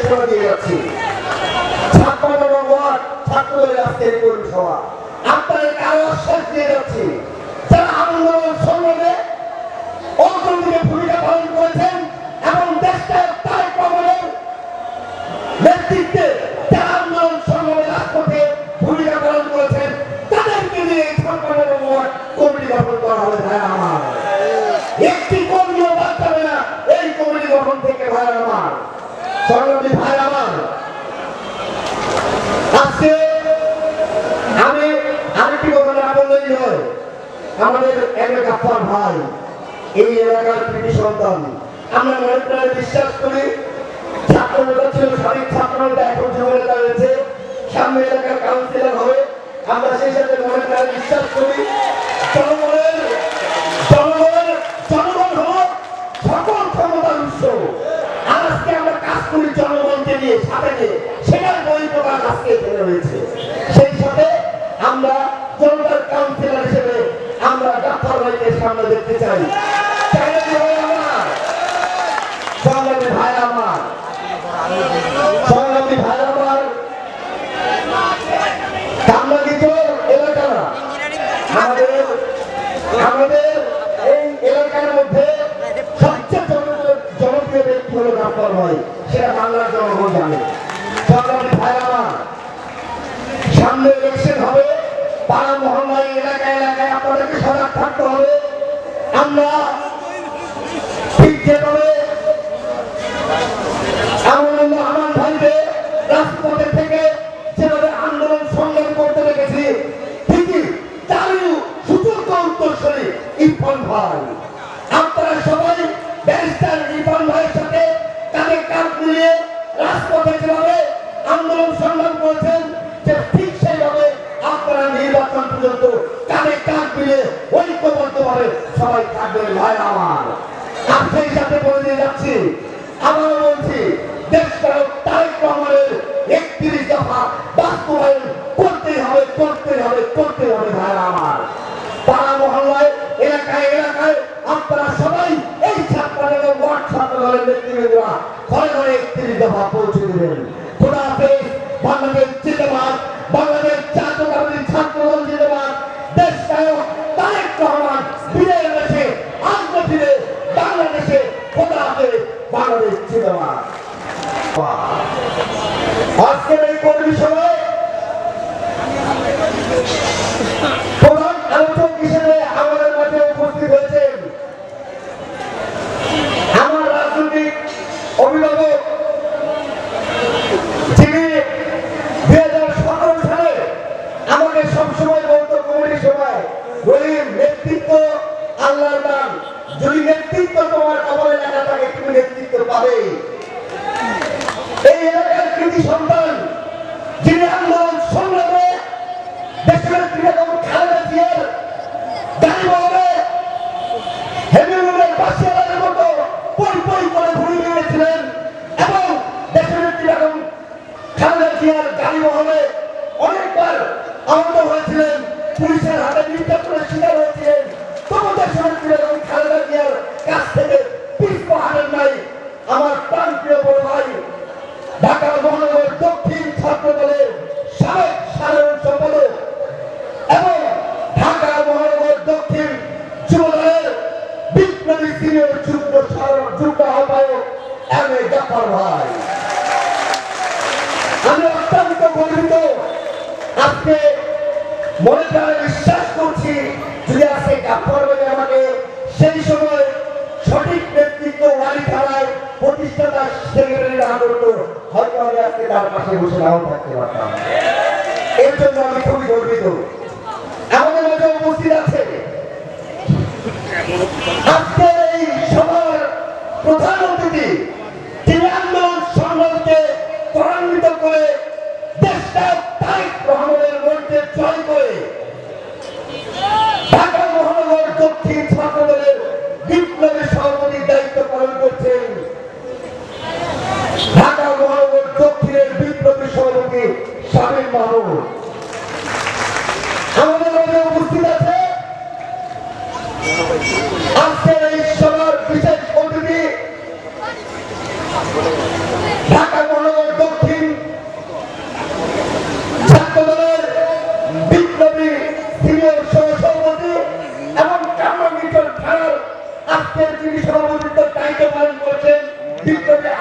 সেবা দিয়ে সভা কারও আশ্বাস দিয়ে যাচ্ছি। বললেই হয়। আমাদের এলাকা ভাই, এই এলাকার কৃতি সন্তান। আমরা মনে বিশ্বাস করি ছাত্রনেতা ছিল সাবেক ছাত্রনেতা এখন যুবনেতা রয়েছে। সামনে এলাকার কাউন্সিলর হবে। আমরা সেই সাথে মনে বিশ্বাস করি। সকল ক্ষমতার উৎস। আজকে আমরা কাজ করি জনগণকে নিয়ে, সাথে নিয়ে। সেটার বই প্রকাশ আজকে রয়েছে সেই সাথে আমরা জনতার কাউন্সিলর হিসেবে আমরা ডাক্তার ভাইকে সামনে দেখতে চাই। এলাকা সামনে ইলেকশন হবে। পাড়া মহল্লায় এলাকায় এলাকায় আপনাদেরকে সজাগ থাকতে হবে। আমরা ঠিক যেভাবে মহামান ভাইকে রাজপথে থেকে যেভাবে আন্দোলন সংগ্রাম করতে রেখেছি ঠিকই তারই সুযোগ্য উত্তরসূরি ইরফান ভাই। দান যদি নেতৃত্ব তোমার কবলে লেখা থাকে, তুমি নেতৃত্ব পাবে। এই এলাকার কৃতি সন্তান, যিনি আন্দোলন সংগ্রামে, দেশের ক্রীড়া খালেদা জিয়ার করে ঘুরে বেরিয়েছিলেন এবং দেশের ক্রীড়া খালেদা জিয়ার গাড়ি বহরে অনেকবার আহত হয়েছিলেন। পুলিশের হাতে নির্যাতনের মনে প্রাণে বিশ্বাস করছি যদি আজকে জাফর ভাই আমাকে, সেই সময় সঠিক নেতৃত্ব ওয়ালি থানায় প্রতিষ্ঠাতা সেক্রেটারি না হয়তো আমি আজকে তার পাশে বসে নাও থাকতে পারতাম। এর জন্য আমি খুবই গর্বিত। আমাদের মাঝে উপস্থিত আছে। আজকের এই সভার প্রধান অতিথি তিনি আন্দোলন ত্বরান্বিত করে জয় করে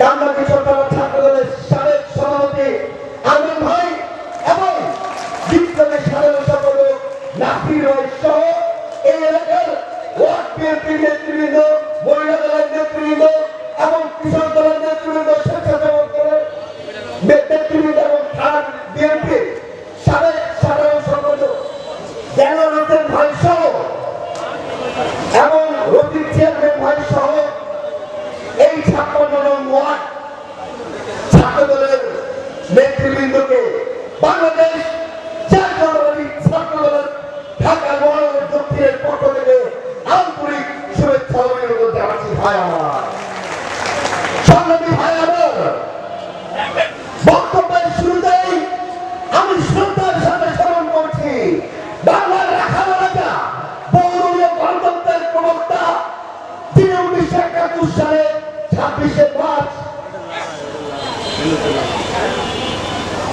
কান্না বিচরণ ছাত্র দলের নেতৃবৃন্দকে বাংলাদেশ ছাত্র দলের ঢাকা মহানগর দক্ষিণের পক্ষ থেকে আন্তরিক শুভেচ্ছা অভিনন্দন জানাচ্ছি। ভাই আমার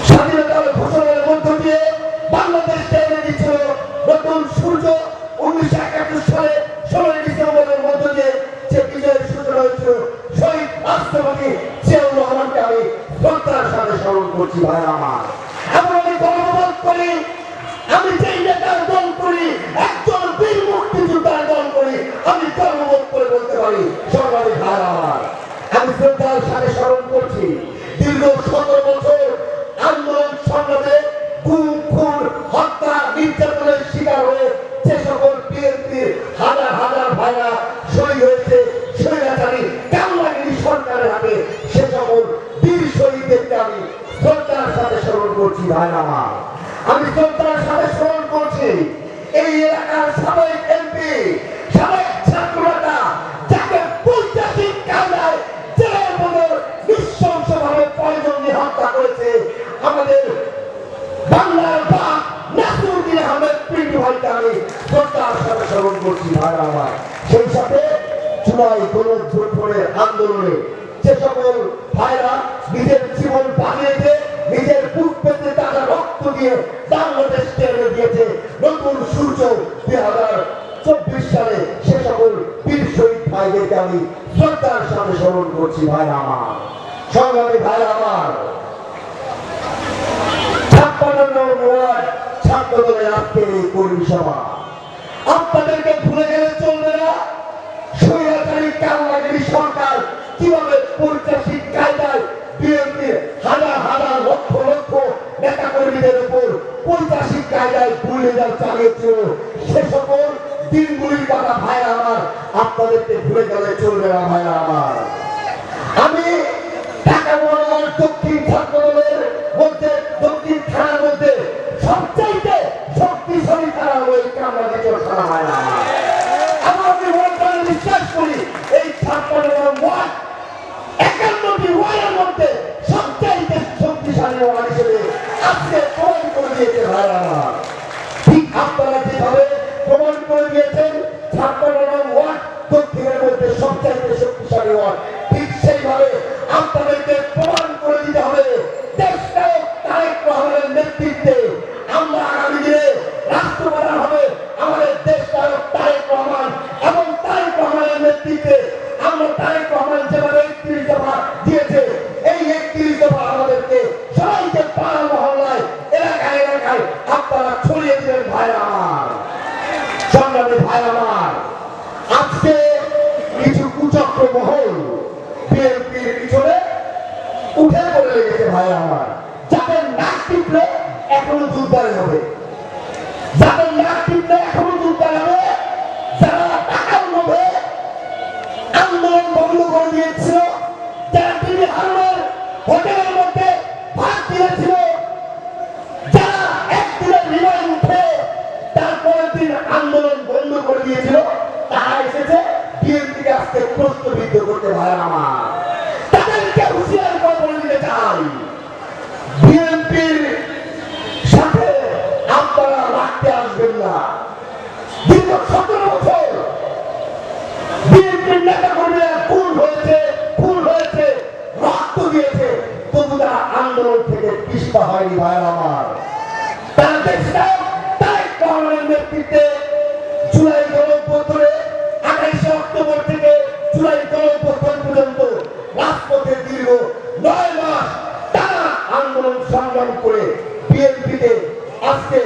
স্বাধীনতার ঘোষণার মধ্য দিয়ে বাংলাদেশ তৈরি দিচ্ছিল নতুন সূর্য উনিশশো একাত্তর সালে ষোলোই ডিসেম্বরের মধ্য দিয়ে যে বিজয়ের সূচনা হয়েছিল, শহীদ রাষ্ট্রপতি জিয়াউর রহমানকে ভাই আমার। portal সেই সাথে চুলাই আন্দোলনে যে সকল ভাইরা নিজের জীবন বানিয়েছে, নিজের তারা রক্ত দিয়ে বাংলাদেশকে এনে দিয়েছে। নতুন সূর্য দুই হাজার চব্বিশ সালে সে সকল বীর শহীদ ভাইদেরকে আমি শ্রদ্ধার সাথে স্মরণ করছি, ভাইরা আমার। সংগ্রামী ভাইরা রাম এখনও হবে যাদের নাক টিপলে এখনও দুর্দারে হবে যারা টাকার লোভে আন্দোলন বন্ধ করে দিয়েছিল। যারা তিনি হারুনের হোটেলের মধ্যে ভাগ দিয়েছিল। যারা একদিনের রিমান্ড উঠে তারপরের দিন আন্দোলন বন্ধ করে দিয়েছিল, তারা এসেছে বিএনপিকে আজকে প্রশ্নবিদ্ধ করতে ভাই আমার। তাদেরকে হুঁশিয়ার করে বলে দিতে চাই। বিএনপির রাখতে আসবেন না। দীর্ঘ সতেরো বছর বিএনপির নেতা কর্মীরা খুন হয়েছে খুন হয়েছে, রক্ত দিয়েছে। তবু তারা আন্দোলন থেকে পিছপা হয়নি ভাই আমার। অক্টোবর থেকে জুলাই পর্যন্ত আন্দোলন করে আজকে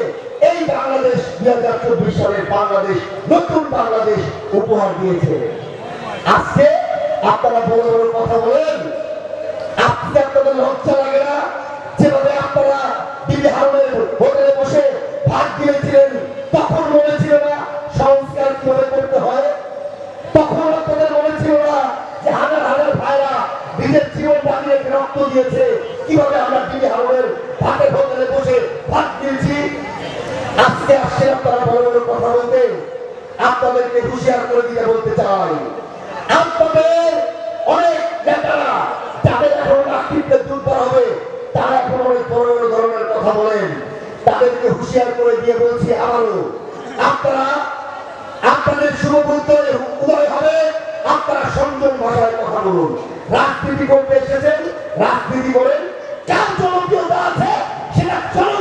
এই বাংলাদেশ দুই হাজার চব্বিশ সালের বাংলাদেশ নতুন বাংলাদেশ উপহার দিয়েছে। আজকে আপনারা বড় বড় কথা বলেন, আজকে আপনাদের লজ্জা লাগে না? যেভাবে আপনারা দিল্লি হারুনের হোটেলে বসে ভাত দিয়েছিলেন, তখন মনে ছিল না সংস্কার কীভাবে করতে হয়? তখন আপনাদের মনে ছিল না যে হাজার হাজার ভাইরা নিজের জীবন বানিয়ে রক্ত দিয়েছে, কীভাবে আমরা দিল্লি হারুনের ভাতের হোটেলে বসে ভাত দিয়েছি? আজকে আসছেন আপনারা বড় বড় কথা বলতে, আপনাদেরকে হুঁশিয়ার করে দিতে বলতে চাই। আপনাদের অনেক নেতারা যাদের এখন নাগরিকতে দুর্বল হবে, তারা এখন অনেক বড় বড় ধরনের কথা বলেন। তাদেরকে হুঁশিয়ার করে দিয়ে বলছি আবারও, আপনারা, আপনাদের শুভবুদ্ধ উদয় হবে, আপনারা সংযম ভাষায় কথা বলুন। রাজনীতি করতে এসেছেন, রাজনীতি করেন, যার জনপ্রিয়তা আছে, সেটা মাটিতে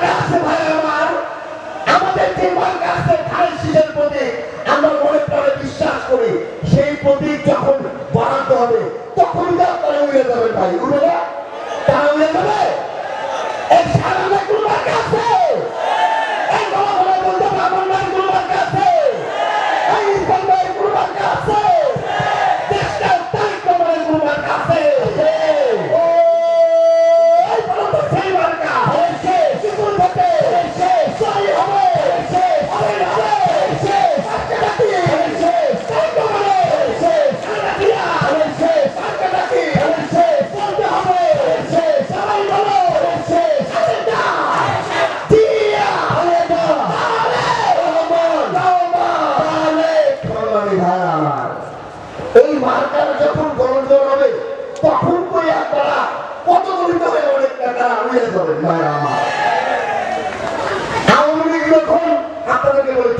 যে মার্কা আছে আপনাদেরকে বলে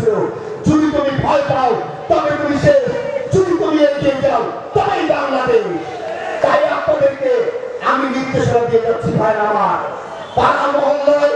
তাই আপনাদেরকে আমি নির্দেশনা দিয়ে যাচ্ছি ভাই আমার। পাড়া মহল্লায়